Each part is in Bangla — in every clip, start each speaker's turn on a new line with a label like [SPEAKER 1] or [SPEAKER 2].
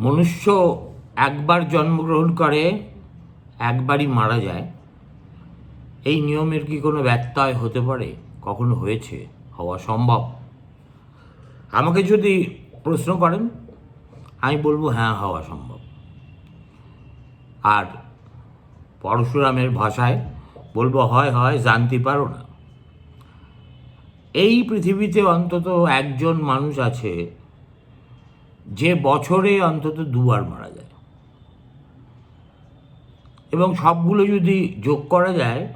[SPEAKER 1] মনুষ্য একবার জন্মগ্রহণ করে, একবারই মারা যায়, এই নিয়মের কি কোনো ব্যত্যয় হতে পারে? কখনো হয়েছে? হওয়া সম্ভব? আমাকে যদি প্রশ্ন করেন, আমি বলব হ্যাঁ হওয়া সম্ভব। আর পরশুরামের ভাষায় বলব, হয় হয়, জানতে পারো না। এই পৃথিবীতে অন্তত একজন মানুষ আছে যে বছরে অন্তত দুবার মারা যায়। এবং সবগুলো যদি যোগ করা যায়,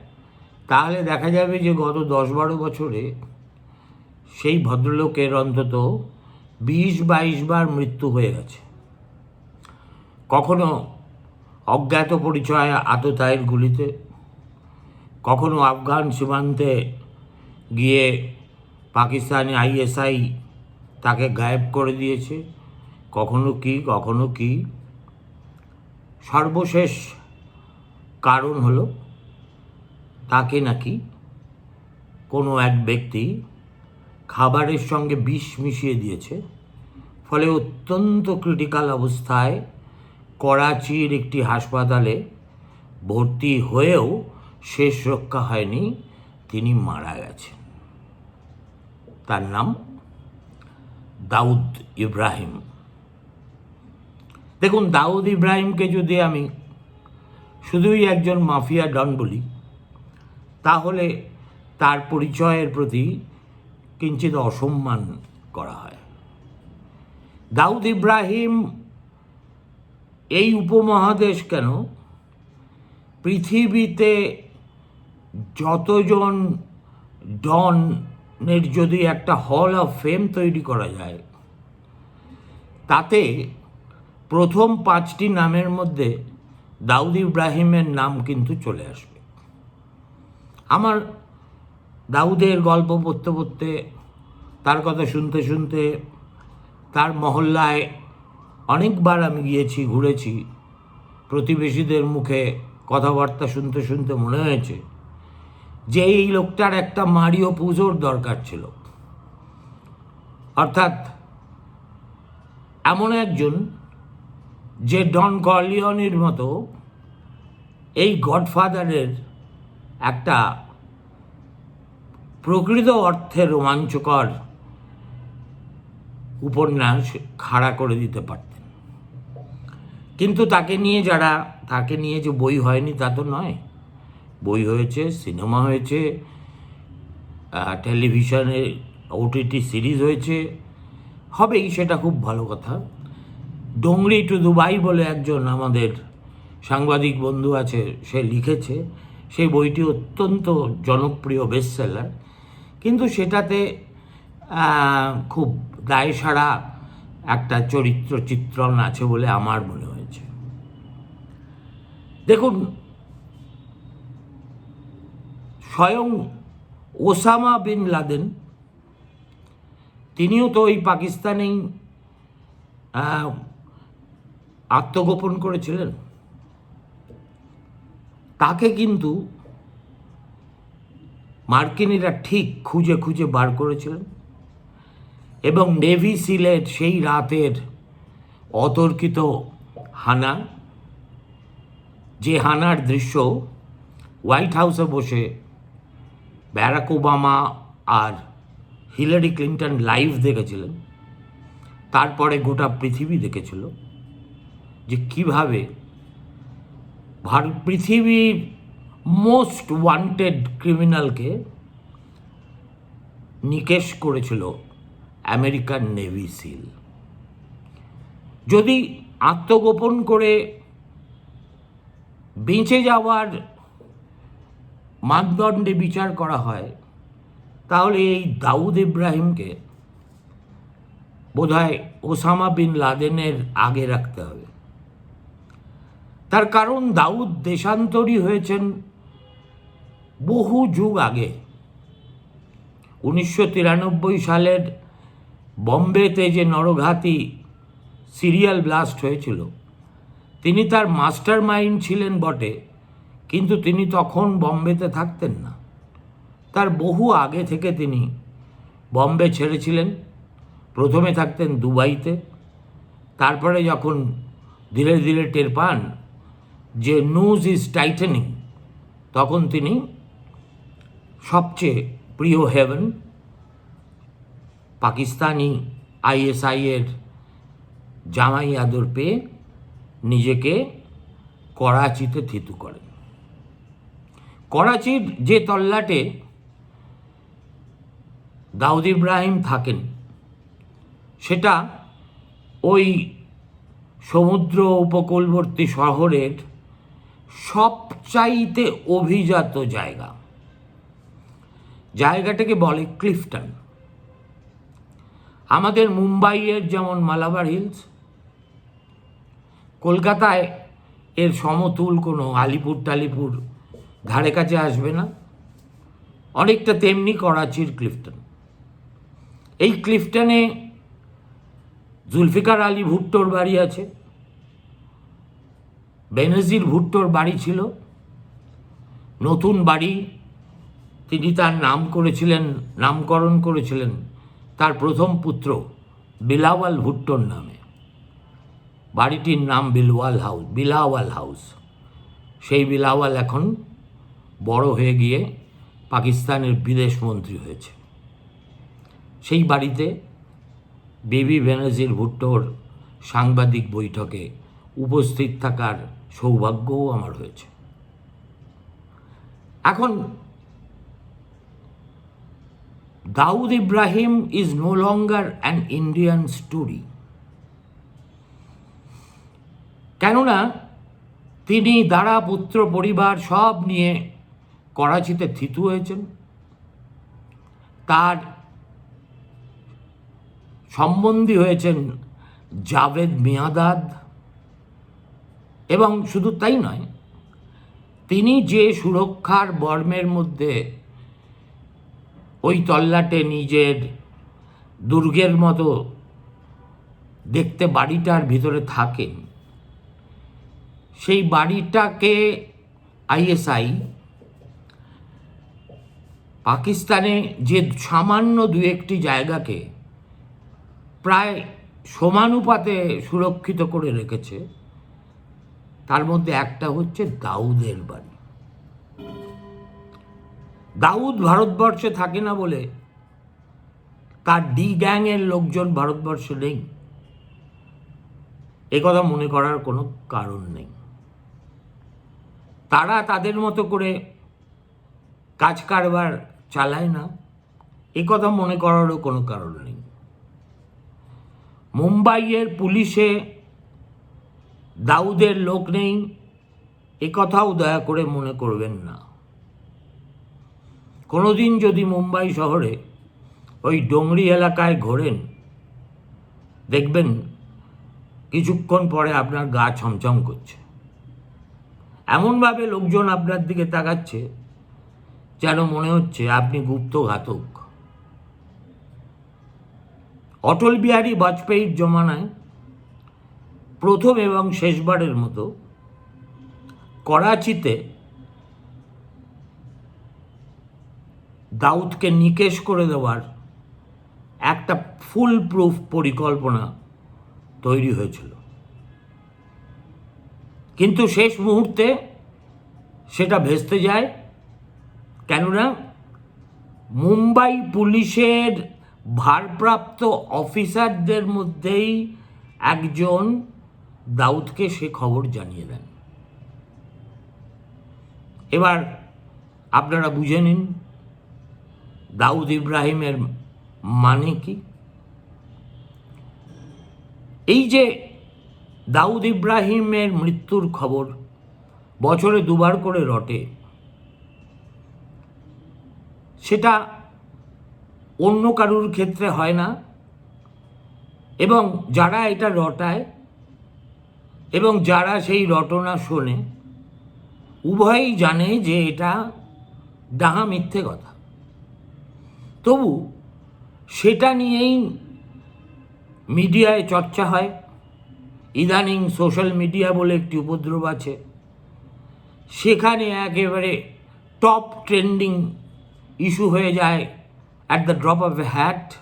[SPEAKER 1] তাহলে দেখা যাবে যে গত দশ বারো বছরে সেই ভদ্রলোকের অন্তত বিশ বাইশ বার মৃত্যু হয়ে গেছে। কখনো অজ্ঞাত পরিচয় আততায়ের গুলিতে, কখনো আফগান সীমান্তে গিয়ে পাকিস্তানি আইএসআই তাকে গায়েব করে দিয়েছে। কখনো কি কখনো কি? সর্বশেষ কারণ হলো তাকে নাকি কোনো এক ব্যক্তি খাবারের সঙ্গে বিষ মিশিয়ে দিয়েছে। ফলে অত্যন্ত ক্রিটিক্যাল অবস্থায় করাচির একটি হাসপাতালে ভর্তি হয়েও শেষ রক্ষা হয়নি, তিনি মারা গেছেন। তার নাম দাউদ ইব্রাহিম। দেখুন, দাউদ ইব্রাহিমকে যদি আমি শুধুই একজন মাফিয়া ডন বলি, তাহলে তার পরিচয়ের প্রতি কিঞ্চিত অসম্মান করা হয়। দাউদ ইব্রাহিম এই উপমহাদেশ কেন? পৃথিবীতে যতজন ডনের যদি একটা হল অফ ফেম তৈরি করা যায়, তাতে প্রথম পাঁচটি নামের মধ্যে দাউদ ইব্রাহিমের নাম কিন্তু চলে আসবে। আমার দাউদের গল্প পড়তে পড়তে, তার কথা শুনতে শুনতে, তার মহল্লায় অনেকবার আমি গিয়েছি, ঘুরেছি। প্রতিবেশীদের মুখে কথাবার্তা শুনতে শুনতে মনে হয়েছে যে এই লোকটার একটা মারিও পুজোর দরকার ছিল। অর্থাৎ এমন একজন যে ডন কর্লিয়নের মতো এই গডফাদারের একটা প্রকৃত অর্থে রোমাঞ্চকর উপন্যাস খাড়া করে দিতে পারতেন। কিন্তু তাকে নিয়ে যারা তাকে নিয়ে যে বই হয়নি তা তো নয়। বই হয়েছে সিনেমা হয়েছে আহ, টেলিভিশনে ওটিটি সিরিজ হয়েছে। হবেই সেটা খুব ভালো কথা। ডোংরি টু দুবাই বলে একজন আমাদের সাংবাদিক বন্ধু আছে, সে লিখেছে সেই বইটি অত্যন্ত জনপ্রিয় বেস্টসেলার কিন্তু সেটাতে খুব দায়সারা একটা চরিত্র চিত্রণ আছে বলে আমার মনে হয়েছে। দেখুন, স্বয়ং ওসামা বিন লাদেন, তিনিও তো ওই পাকিস্তানেই আত্মগোপন করেছিলেন? তাকে কিন্তু মার্কিনীরা ঠিক খুঁজে খুঁজে বার করেছিলেন এবং নেভি সিলের সেই রাতের অতর্কিত হানা, যে হানার দৃশ্য হোয়াইট হাউসে বসে ব্যারাক ওবামা আর হিলারি ক্লিন্টন লাইভ দেখেছিলেন, তারপরে গোটা পৃথিবী দেখেছিল। যে কীভাবে ভারত পৃথিবীর মোস্ট ওয়ান্টেড ক্রিমিনালকে নিকেশ করেছিল আমেরিকান নেভি সিল। যদি আত্মগোপন করে বেঁচে যাওয়ার মানদণ্ডে বিচার করা হয়, তাহলে এই দাউদ ইব্রাহিমকে বোধহয় ওসামা বিন লাদেনের আগে রাখতে হবে। তার কারণ দাউদ দেশান্তরী হয়েছেন বহু যুগ আগে। উনিশশো তিরানব্বই সালের বম্বেতে যে নরঘাতী সিরিয়াল ব্লাস্ট হয়েছিল, তিনি তার মাস্টার মাইন্ড ছিলেন বটে, কিন্তু তিনি তখন বম্বেতে থাকতেন না। তার বহু আগে থেকে তিনি বম্বে ছেড়েছিলেন। প্রথমে থাকতেন দুবাইতে, তারপরে যখন ধীরে ধীরে টের পান যে নিউজ ইজ টাইটেনিং তখন তিনি সবচেয়ে প্রিয় হেভেন পাকিস্তানি আইএসআইয়ের জামাই আদর পেয়ে নিজেকে করাচিতে থিতু করেন। করাচির যে তল্লাটে দাউদ ইব্রাহিম থাকেন, সেটা ওই সমুদ্র উপকূলবর্তী শহরের সবচাইতে অভিজাত জায়গা। জায়গাটাকে বলে ক্লিফটন। আমাদের মুম্বাইয়ের যেমন মালাবার হিলস, কলকাতায় এর সমতুল কোনো আলিপুর টালিপুর ধারে কাছে আসবে না। অনেকটা তেমনি করাচির ক্লিফটন। এই ক্লিফটনে জুলফিকার আলী ভুট্টোর বাড়ি আছে। বেনজির ভুট্টোর বাড়ি ছিল। নতুন বাড়ি। তিনি তার নাম করেছিলেন, নামকরণ করেছিলেন তার প্রথম পুত্র বিলাওয়াল ভুট্টোর নামে। বাড়িটির নাম বিলওয়াল হাউস, বিলাওয়াল হাউস। সেই বিলাওয়াল এখন বড় হয়ে গিয়ে পাকিস্তানের বিদেশ মন্ত্রী হয়েছে। সেই বাড়িতে বেবি বেনজির ভুট্টোর সাংবাদিক বৈঠকে উপস্থিত থাকার সৌভাগ্যও আমার হয়েছে। এখন, Dawood Ibrahim is no longer an Indian story কেননা, তিনি দ্বারা পুত্র পরিবার সব নিয়ে করাচিতে থিতু হয়েছেন। তার সম্বন্ধী হয়েছেন জাভেদ মিয়াদাদ। এবং শুধু তাই নয়, তিনি যে সুরক্ষার বর্মের মধ্যে ওই তল্লাটে নিজের দুর্গের মতো দেখতে বাড়িটার ভিতরে থাকেন, সেই বাড়িটাকে আইএসআই পাকিস্তানে যে সামান্য দু একটি জায়গাকে প্রায় সমানুপাতে সুরক্ষিত করে রেখেছে তার মধ্যে একটা হচ্ছে দাউদের বাড়ি। দাউদ ভারতবর্ষে থাকে না বলে তার ডি গ্যাংয়ের লোকজন ভারতবর্ষে নেই। কথা মনে করার কোনো কারণ নেই। তারা তাদের মতো করে কাজ কারবার চালায় না। কথা মনে করারও কোনো কারণ নেই। মুম্বাইয়ের পুলিশে দাউদের লোক নেই, এ কথাও দয়া করে মনে করবেন না। কোনোদিন যদি মুম্বাই শহরে ওই ডোংরি এলাকায় ঘোরেন, দেখবেন কিছুক্ষণ পরে আপনার গা ছমছম করছে। এমনভাবে লোকজন আপনার দিকে তাকাচ্ছে যেন মনে হচ্ছে আপনি গুপ্ত ঘাতক। অটল বিহারী বাজপেয়ীর জমানায় প্রথম এবং শেষবারের মতো করাচিতে দাউদকে নিকেশ করে দেওয়ার একটা ফুল প্রুফ পরিকল্পনা তৈরি হয়েছিল। কিন্তু শেষ মুহূর্তে সেটা ভেস্তে যায়। কেননা মুম্বাই পুলিশের ভারপ্রাপ্ত অফিসারদের মধ্যেই একজন দাউদকে সে খবর জানিয়ে দেন। এবার আপনারা বুঝে নিন, দাউদ ইব্রাহিমের মানে কি? এই যে দাউদ ইব্রাহিমের মৃত্যুর খবর বছরে দুবার করে রটে, সেটা অন্য কারুর ক্ষেত্রে হয় না। এবং যারা এটা রটায় এবং যারা সেই রটনা শোনে, উভয়ই জানে যে এটা ডাহা মিথ্যে কথা। তবু সেটা নিয়েই মিডিয়ায় চর্চা হয়। ইদানিং সোশ্যাল মিডিয়া বলে একটি উপদ্রব আছে। সেখানে একেবারে টপ ট্রেন্ডিং ইস্যু হয়ে যায় at the drop of a hat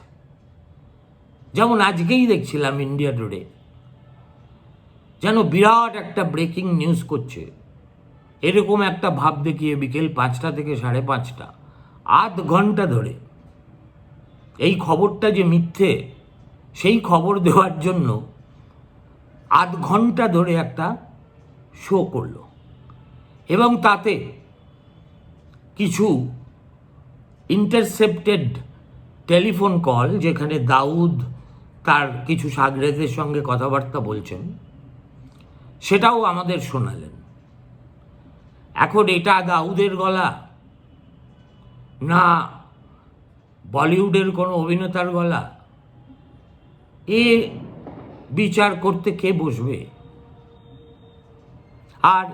[SPEAKER 1] যেমন আজকেই দেখছিলাম ইন্ডিয়া টুডে। যেন বিরাট একটা ব্রেকিং নিউজ করছে। এরকম একটা ভাব দেখিয়ে বিকেল পাঁচটা থেকে সাড়ে পাঁচটা, আধ ঘণ্টা ধরে। এই খবরটা যে মিথ্যে, সেই খবর দেওয়ার জন্য আধ ঘণ্টা ধরে একটা শো করল। এবং তাতে কিছু ইন্টারসেপ্টেড টেলিফোন কল যেখানে দাউদ তার কিছু সাগরেদের সঙ্গে কথাবার্তা বলছেন। সেটাও আমাদের শোনালেন। এখন এটা দাউদের গলা? না, বলিউডের কোনো অভিনেতার গলা? এ বিচার করতে কে বসবে? আর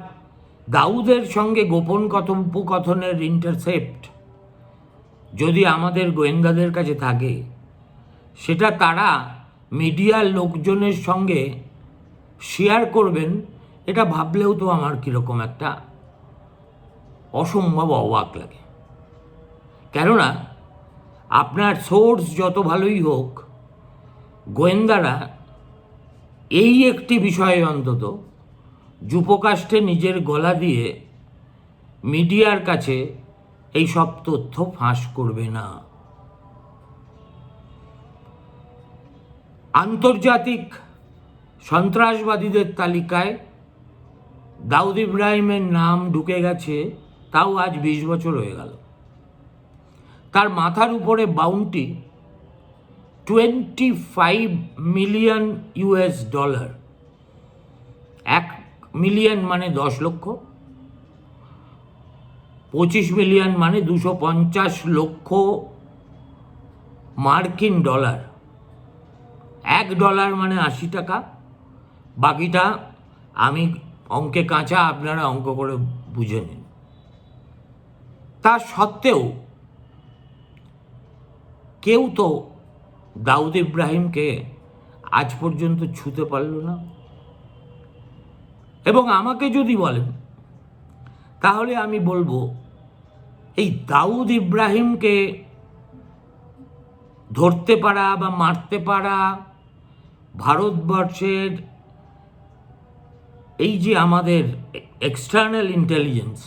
[SPEAKER 1] দাউদের সঙ্গে গোপন কথোপকথনের ইন্টারসেপ্ট যদি আমাদের গোয়েন্দাদের কাছে থাকে, সেটা তারা মিডিয়ার লোকজনের সঙ্গে শেয়ার করবেন, এটা ভাবলেও তো আমার কীরকম একটা অসম্ভব অবাক লাগে। কেননা, আপনার সোর্স যত ভালোই হোক, গোয়েন্দারা এই একটি বিষয়ে অন্তত যুপকাষ্ঠে নিজের গলা দিয়ে মিডিয়ার কাছে এই সব তথ্য ফাঁস করবে না। আন্তর্জাতিক সন্ত্রাসবাদীদের তালিকায় দাউদ ইব্রাহিমের নাম ঢুকে গেছে, তাও আজ বিশ বছর হয়ে গেল। তার মাথার উপরে bounty twenty five million US dollar এক মিলিয়ন মানে দশ লক্ষ, পঁচিশ মিলিয়ন মানে দুশো পঞ্চাশ লক্ষ মার্কিন ডলার এক ডলার মানে আশি টাকা বাকিটা আমি অঙ্কে কাঁচা, আপনারা অঙ্ক করে বুঝে নিন। তা সত্ত্বেও কেউ তো দাউদ ইব্রাহিমকে আজ পর্যন্ত ছুতে পারল না। এবং আমাকে যদি বলেন, তাহলে আমি বলব, এই দাউদ ইব্রাহিমকে ধরতে পারা বা মারতে পারা ভারতবর্ষের এই যে আমাদের এক্সটার্নাল ইন্টেলিজেন্স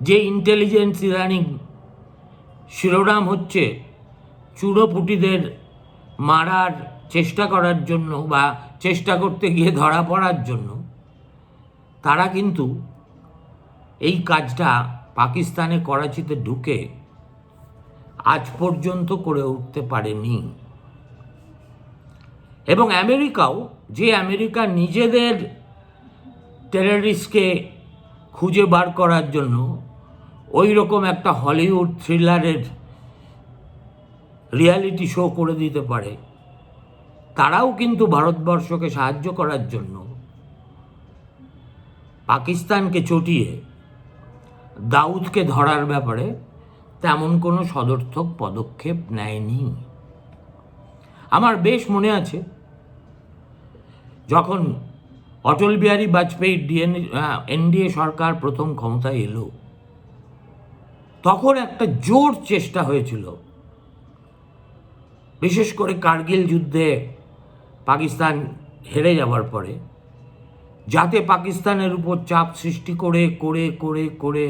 [SPEAKER 1] যে ইন্টেলিজেন্স ইদানিং শিরোনাম হচ্ছে চূড়োপুটিদের মারার চেষ্টা করার জন্য বা চেষ্টা করতে গিয়ে ধরা পড়ার জন্য, তারা কিন্তু এই কাজটা পাকিস্তানে করাচিতে ঢুকে আজ পর্যন্ত করে উঠতে পারেনি। এবং আমেরিকাও, যে আমেরিকা নিজেদের টেররিস্টকে খুঁজে বার করার জন্য ওই রকম একটা হলিউড থ্রিলারের রিয়ালিটি শো করে দিতে পারে, তারাও কিন্তু ভারতবর্ষকে সাহায্য করার জন্য পাকিস্তানকে চটিয়ে দাউদকে ধরার ব্যাপারে তেমন কোনো সদর্থক পদক্ষেপ নেয়নি। আমার বেশ মনে আছে যখন অটল বিহারী বাজপেয়ীর ডিএনএ এনডিএ সরকার প্রথম ক্ষমতায় এলো, তখন একটা জোর চেষ্টা হয়েছিল। বিশেষ করে কার্গিল যুদ্ধে পাকিস্তান হেরে যাওয়ার পরে, যাতে পাকিস্তানের উপর চাপ সৃষ্টি করে করে করে করে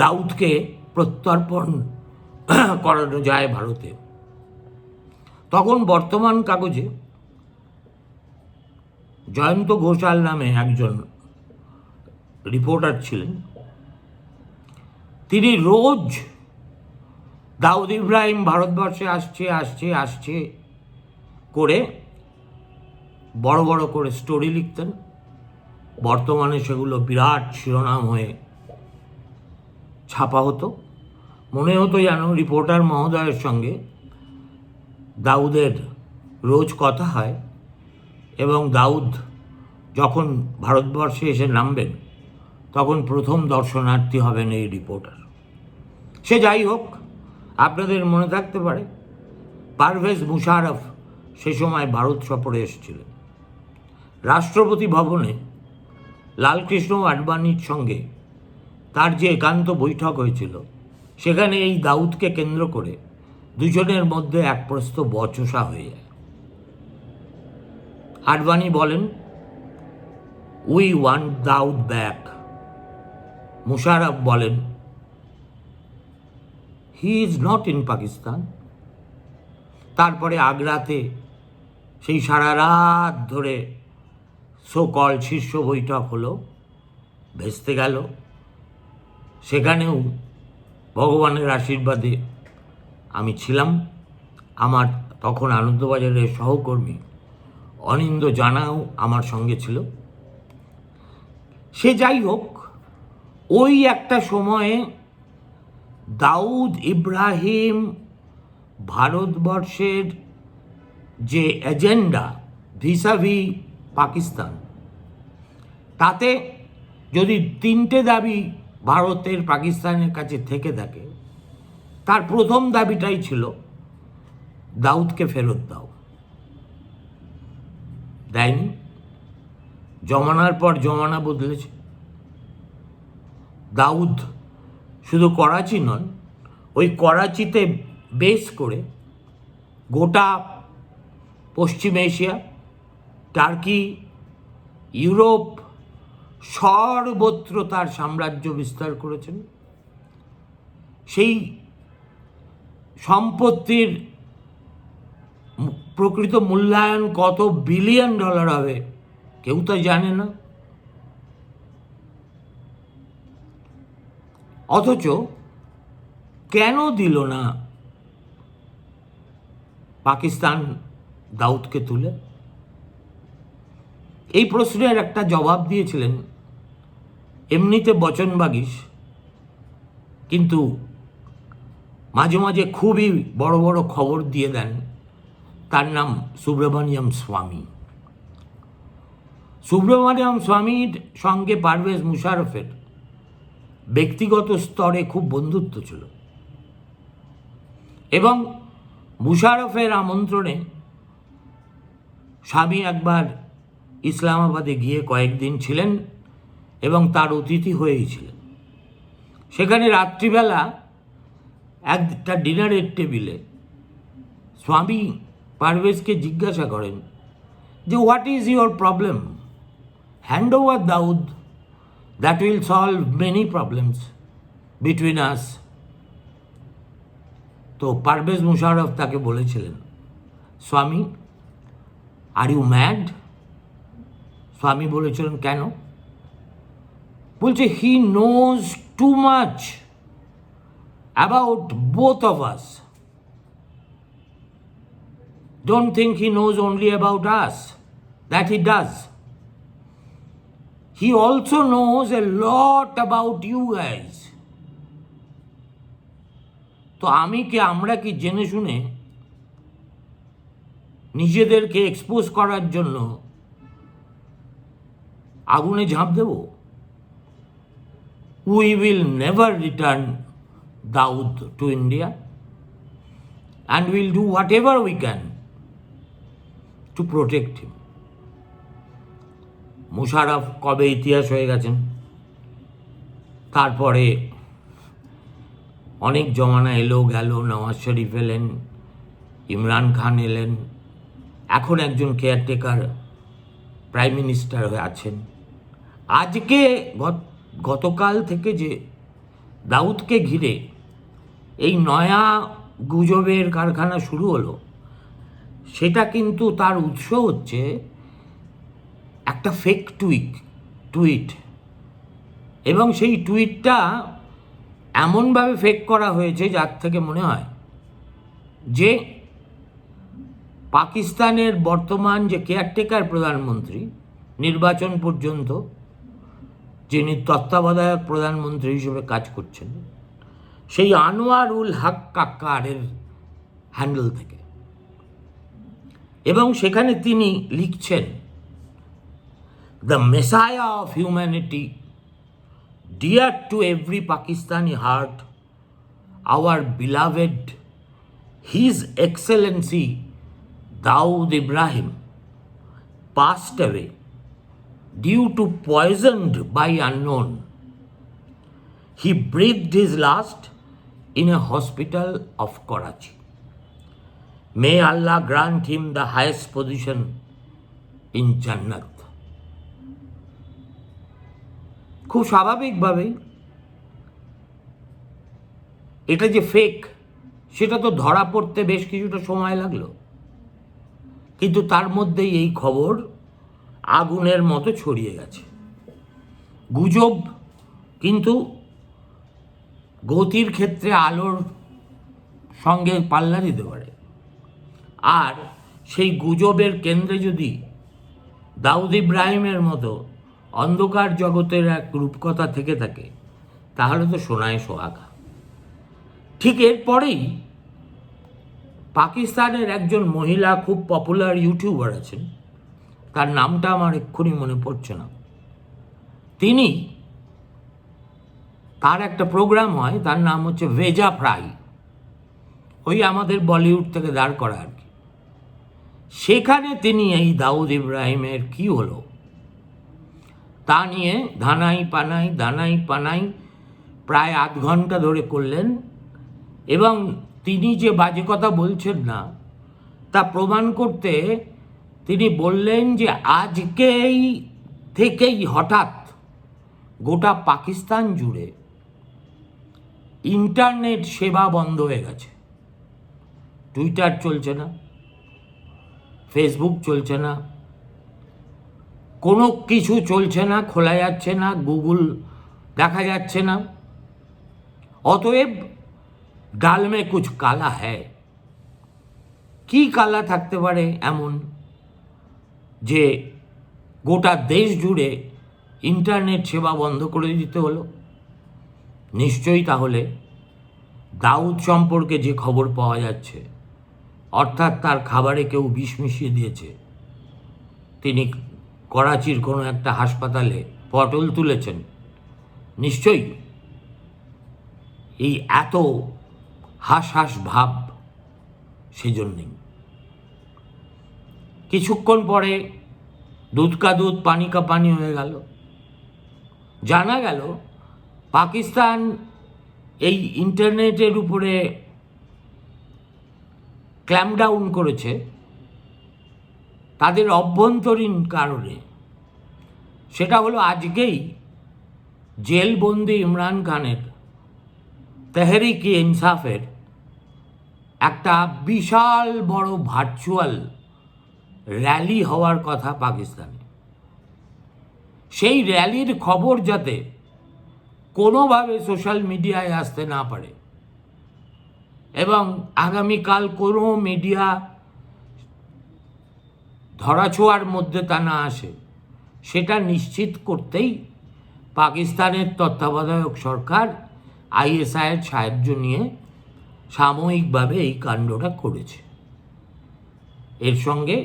[SPEAKER 1] দাউদকে প্রত্যর্পণ করানো যায় ভারতে। তখন বর্তমান কাগজে জয়ন্ত ঘোষাল নামে একজন রিপোর্টার ছিলেন। তিনি রোজ দাউদ ইব্রাহিম ভারতবর্ষে আসছে আসছে আসছে করে বড় বড় করে স্টোরি লিখতেন। বর্তমানে সেগুলো বিরাট শিরোনাম হয়ে ছাপা হতো। মনে হতো যেন রিপোর্টার মহোদয়ের সঙ্গে দাউদের রোজ কথা হয়। এবং দাউদ যখন ভারতবর্ষে এসে নামবেন, তখন প্রথম দর্শনার্থী হবেন এই রিপোর্টার। সে যাই হোক, আপনাদের মনে থাকতে পারে, পারভেজ মুশারফ সে সময় ভারত সফরে এসেছিলেন। রাষ্ট্রপতি ভবনে লালকৃষ্ণ আডবাণীর সঙ্গে তার যে একান্ত বৈঠক হয়েছিল, সেখানে এই দাউদকে কেন্দ্র করে দুজনের মধ্যে এক প্রস্ত বচসা হয়ে যায়। আডবাণী বলেন we want Dawood back Musharraf বলেন he is not in Pakistan তারপরে আগ্রাতে সেই সারা রাত ধরে সোকল শীর্ষ বৈঠক হলো, ভেস্তে গেল। সেখানেও ভগবানের আশীর্বাদে আমি ছিলাম। আমার তখন আনন্দবাজারের সহকর্মী অনিন্দ জানাও আমার সঙ্গে ছিল। সে যাই হোক, ওই একটা সময়ে দাউদ ইব্রাহিম ভারতবর্ষের যে এজেন্ডা ভিসাভি পাকিস্তান, তাতে যদি তিনটে দাবি ভারতের পাকিস্তানের কাছে থেকে থাকে, তার প্রথম দাবিটাই ছিল, দাউদকে ফেরত দাও। দেয়নি। জমানার পর জমানা বদলেছে। দাউদ শুধু করাচি নন, ওই করাচিতে বেস করে গোটা পশ্চিম এশিয়া, টার্কি, ইউরোপ সর্বত্র তার সাম্রাজ্য বিস্তার করেছেন। সেই সম্পত্তির প্রকৃত মূল্যায়ন কত বিলিয়ন ডলার হবে? কেউ তো জানে না। অথচ কেন দিল না? পাকিস্তান দাউদকে তুলে? এই প্রশ্নের একটা জবাব দিয়েছিলেন এমনিতে বচন বাগিস কিন্তু মাঝে মাঝে খুবই বড় বড় খবর দিয়ে দেন তার নাম সুব্রমণিয়ম স্বামী। সুব্রমণিয়ম স্বামীর সঙ্গে পারভেজ মুশারফের ব্যক্তিগত স্তরে খুব বন্ধুত্ব ছিল। এবং মুশারফের আমন্ত্রণে স্বামী একবার ইসলামাবাদে গিয়ে কয়েকদিন ছিলেন এবং তার অতিথি হয়েই ছিলেন। সেখানে রাত্রিবেলা একটা ডিনারের টেবিলে স্বামী পারভেজকে জিজ্ঞাসা করেন যে what is your problem hand over Dawood that will solve many problems between us তো পারভেজ মুশারফ তাকে বলেছিলেন, Swamy are you mad Swamy বলেছিলেন, কেন? বলছে he knows too much about both of us don't think he knows only about us, that he does. He also knows a lot about you guys তো আমি কি আমরা কি জেনে শুনে নিজেদেরকে এক্সপোজ করার জন্য আগুনে ঝাঁপ দেব? We will never return Dawood to India and will do whatever we can to protect him Musharraf কবে ইতিহাস হয়ে গেছেন? তারপরে অনেক জমানা এলো, গেল, নওয়াজ শরীফ এলেন, ইমরান খান এলেন। এখন একজন কেয়ারটেকার প্রাইম মিনিস্টার হয়ে আছেন। আজকে গত- গতকাল থেকে যে দাউদকে ঘিরে এই নয়া গুজবের কারখানা শুরু হলো সেটা কিন্তু তার উৎস হচ্ছে একটা ফেক টুইট টুইট এবং সেই টুইটটা এমনভাবে ফেক করা হয়েছে যার থেকে মনে হয় যে পাকিস্তানের বর্তমান যে কেয়ারটেকার প্রধানমন্ত্রী, নির্বাচন পর্যন্ত যিনি তত্ত্বাবধায়ক প্রধানমন্ত্রী হিসেবে কাজ করছেন, সেই আনোয়ার উল হক কাক্কারের হ্যান্ডেল থেকে। এবং সেখানে তিনি লিখছেন the messiah of humanity dear to every Pakistani heart our beloved his excellency Dawood Ibrahim passed away due to poisoned by unknown he breathed his last in a hospital of Karachi May Allah grant him the highest position in জান্নাত খুব স্বাভাবিকভাবেই এটা যে ফেক সেটা তো ধরা পড়তে বেশ কিছুটা সময় লাগল। কিন্তু তার মধ্যেই এই খবর আগুনের মতো ছড়িয়ে গেছে। গুজব কিন্তু গতির ক্ষেত্রে আলোর সঙ্গে পাল্লা দিতে পারে। আর সেই গুজবের কেন্দ্রে যদি দাউদ ইব্রাহিমের মতো অন্ধকার জগতের এক রূপকথা থেকে থাকে, তাহলে তো সোনায় সোহাগা। ঠিক এরপরেই পাকিস্তানের একজন মহিলা খুব পপুলার ইউটিউবার আছেন, তার নামটা আমার এক্ষুনি মনে পড়ছে না। তিনি তার একটা প্রোগ্রাম হয়, তার নাম হচ্ছে ভেজা ফ্রাই। ওই আমাদের বলিউড থেকে দাঁড় করা আর কি সেখানে তিনি এই দাউদ ইব্রাহিমের কি হলো? তা নিয়ে ধানাই পানাই, দানাই পানাই প্রায় আধ ঘণ্টা ধরে করলেন এবং তিনি যে বাজে কথা বলছেন না, তা প্রমাণ করতে তিনি বললেন যে আজকেই থেকেই হঠাৎ গোটা পাকিস্তান জুড়ে ইন্টারনেট সেবা বন্ধ হয়ে গেছে। টুইটার চলছে না। ফেসবুক চলছে না। কোনো কিছু চলছে না, খোলা যাচ্ছে না গুগল দেখা যাচ্ছে না। অতএব ডাল মে কুছ কালা হ্যায়। কি কালা থাকতে পারে এমন যে গোটা দেশ জুড়ে ইন্টারনেট সেবা বন্ধ করে দিতে হলো? নিশ্চয়ই তাহলে দাউদ সম্পর্কে যে খবর পাওয়া যাচ্ছে অর্থাৎ তার খাবারে কেউ বিষ মিশিয়ে দিয়েছে। তিনি করাচির কোনো একটা হাসপাতালে পটল তুলেছেন। নিশ্চয়ই? এই এত হাস হাস ভাব সেজন্যেই। কিছুক্ষণ পরে দুধ কা দুধ, পানি কা পানি হয়ে গেল। জানা গেল, পাকিস্তান এই ইন্টারনেটের উপরে ক্ল্যামডাউন করেছে, তাদের অভ্যন্তরীণ কারণে। সেটা হলো আজকেই জেলবন্দি ইমরান খানের, তেহরিক ইনসাফের একটা বিশাল বড় ভার্চুয়াল র্যালি হওয়ার কথা পাকিস্তানে। সেই র্যালির খবর যাতে কোনোভাবে সোশ্যাল মিডিয়ায় আসতে না পারে এবং আগামীকাল কোনো মিডিয়া ধরাছোঁয়ার মধ্যে তা না আসে। সেটা নিশ্চিত করতেই পাকিস্তানের তত্ত্বাবধায়ক সরকার আইএসআইয়ের সাহায্য নিয়ে সাময়িকভাবে এই কাণ্ডটা করেছে। এর সঙ্গে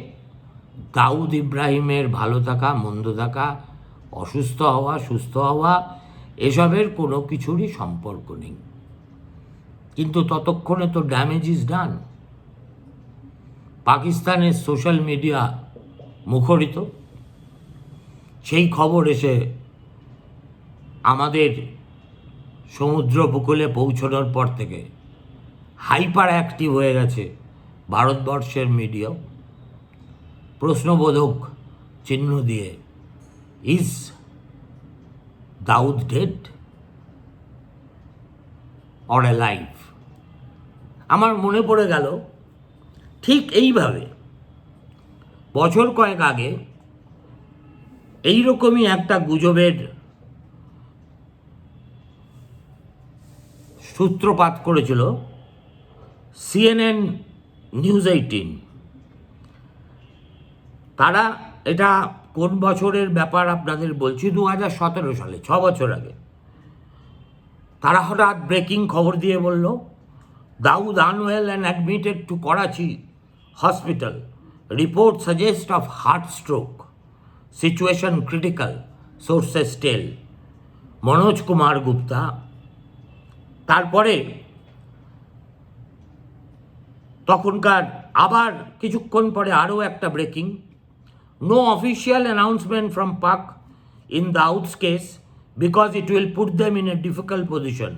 [SPEAKER 1] দাউদ ইব্রাহিমের ভালো থাকা, মন্দ থাকা, অসুস্থ হওয়া, সুস্থ হওয়া, এসবের কোনো কিছুরই সম্পর্ক নেই। কিন্তু ততক্ষণে তো ড্যামেজ ইজ ডান পাকিস্তানের সোশ্যাল মিডিয়া মুখরিত। সেই খবর এসে আমাদের সমুদ্র উপকূলে পৌঁছানোর পর থেকে হাইপার অ্যাক্টিভ হয়ে গেছে ভারতবর্ষের মিডিয়াও প্রশ্নবোধক চিহ্ন দিয়ে is Dawood dead or alive আমার মনে পড়ে গেল, ঠিক এইভাবে বছর কয়েক আগে এইরকমই একটা গুজবের সূত্রপাত করেছিল সিএনএন নিউজ এইটিন। তারা এটা কোন বছরের ব্যাপার আপনাদের বলছি দু হাজার সতেরো সালে, ছ বছর আগে। তারা হঠাৎ ব্রেকিং খবর দিয়ে বলল Dawood unwell and admitted to Karachi hospital report suggest of heart stroke situation critical sources tell Manoj Kumar Gupta তারপরে তখনকার আবার কিছুক্ষণ পরে আরও একটা breaking no official announcement from Pak in the outs case because it will put them in a difficult position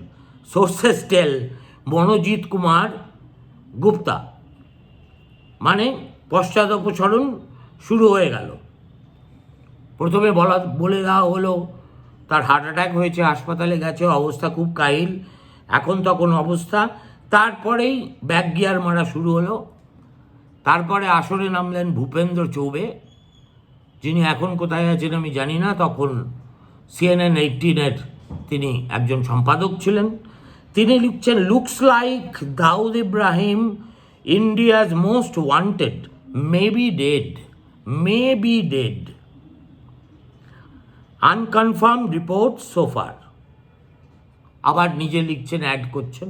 [SPEAKER 1] sources tell Manojit Kumar Gupta. মানে পশ্চাদপসরণ শুরু হয়ে গেল। প্রথমে বলা, বলে দেওয়া হলো, তার হার্ট অ্যাটাক হয়েছে, হাসপাতালে গেছে, অবস্থা খুব কাহিল, এখন তখন অবস্থা। তারপরেই ব্যাক গিয়ার মারা শুরু হলো। তারপরে আসরে নামলেন ভূপেন্দ্র চৌবে, যিনি এখন কোথায় আছেন আমি জানি না, তখন সিএনএন এইটিনের তিনি একজন সম্পাদক ছিলেন। তিনি লিখছেন looks like Dawood Ibrahim India's most wanted may be dead may be dead unconfirmed report so far আবার নিজে লিখছেন অ্যাড করছেন।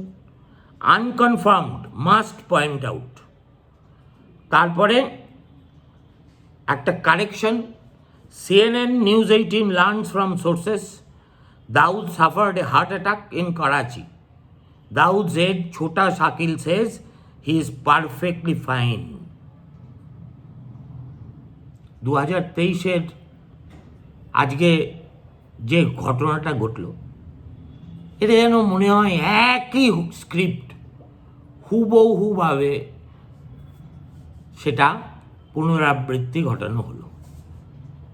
[SPEAKER 1] আনকনফার্মড মাস্ট পয়েন্ট আউট তারপরে একটা correction CNN news eighteen learns from sources Dawood suffered a heart attack in Karachi Dawood Z Chhota Shakeel says, he is perfectly fine. দু হাজার তেইশের আজকে যে ঘটনাটা ঘটল, এটা যেন মনে হয় একই স্ক্রিপ্ট হুবহুভাবে সেটা পুনরাবৃত্তি ঘটানো হলো।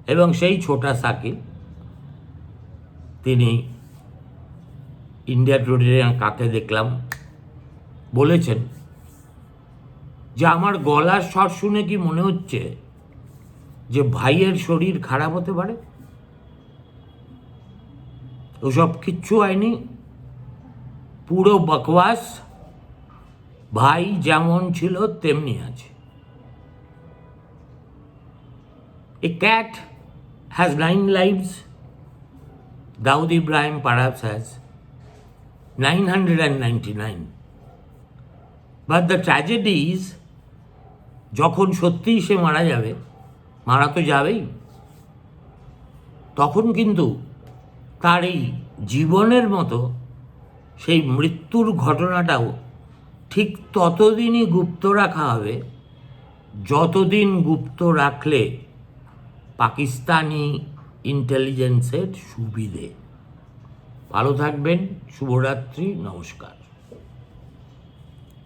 [SPEAKER 1] এবং সেই ছোটা সাকিব তিনি ইন্ডিয়া টুডে কাকে দেখলাম, বলেছেন যে আমার গলার স্বর শুনে কি মনে হচ্ছে যে ভাইয়ের শরীর খারাপ হতে পারে? ওসব কিচ্ছু হয়নি। পুরো বকওয়াস ভাই যেমন ছিল তেমনি আছে। A cat has nine lives Dawood Ibrahim perhaps has 999. But the tragedy is, যখন সত্যিই সে মারা যাবে, মারা তো যাবেই, তখন কিন্তু তার এই জীবনের মতো সেই মৃত্যুর ঘটনাটাও ঠিক ততদিনই গুপ্ত রাখা হবে, যতদিন গুপ্ত রাখলে পাকিস্তানি ইন্টেলিজেন্সের সুবিধে ভালো থাকবেন শুভরাত্রি নমস্কার।